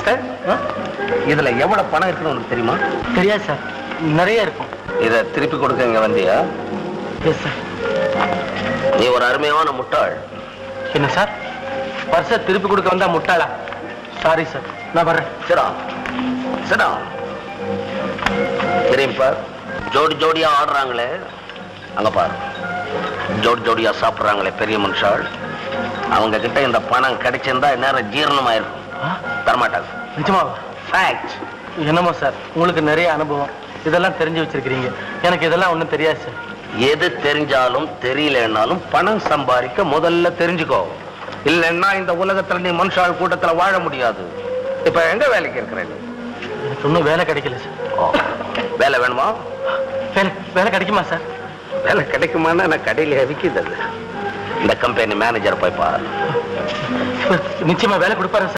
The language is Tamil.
மிஸ்டர் இதுல எவ்வளவு பணம் இருக்குன்னு உனக்கு தெரியுமா? தெரியாது சார். நிறைய இருக்கும். இத திருப்பி கொடுக்க இங்க வந்தியா? எஸ் சார் நீ ஒரு அருமையான முட்டாள். என்ன சார்? பர்ஸை திருப்பி கொடுக்க வந்தா முட்டாளா? சாரி சார் நான் வர்றேன். சிடா சிடா தெரியும் பார். ஜோடி ஜோடியா ஆடுறாங்களே. அங்க பாரு. ஜோடி ஜோடியா சாப்பிடுறாங்களே பெரிய மனுஷாள் அவங்க கிட்ட இந்த பணம் கிடைச்சிருந்தா நேரம் ஜீரணமாயிருக்கும் தரமாட்டாங்க. நிஜமாவா? ஃபேக்ட் என்னமோ சார் உங்களுக்கு நிறைய அனுபவம். இதெல்லாம் தெரிஞ்சு வச்சிருக்கிறீங்க. எனக்கு இதெல்லாம் ஒன்றும் தெரியாது சார். எது தெரிஞ்சாலும் தெரியலன்னாலும் பணம் சம்பாதிக்க முதல்ல தெரிஞ்சுக்கோ. இல்லைன்னா இந்த உலகத்துல நீ மனுஷாள் கூட்டத்துல வாழ முடியாது. இப்ப எங்க வேலைக்கு இருக்கிற நீ? எனக்கு இன்னும் வேலை கிடைக்கல சார். வேலை வேணுமா? வேலை வேலை கிடைக்குமா சார்? வேலை கிடைக்குமான்னா நான் கடையில விற்கிது. இந்த கம்பெனி மேனேஜர் போய் பாரு. நிச்சயமா வேலை கொடுப்பாரு